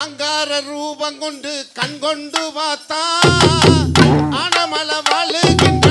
அங்கார ரூபம் கொண்டு கண் கொண்டு பார்த்தா ஆனமல வாழுகின்ற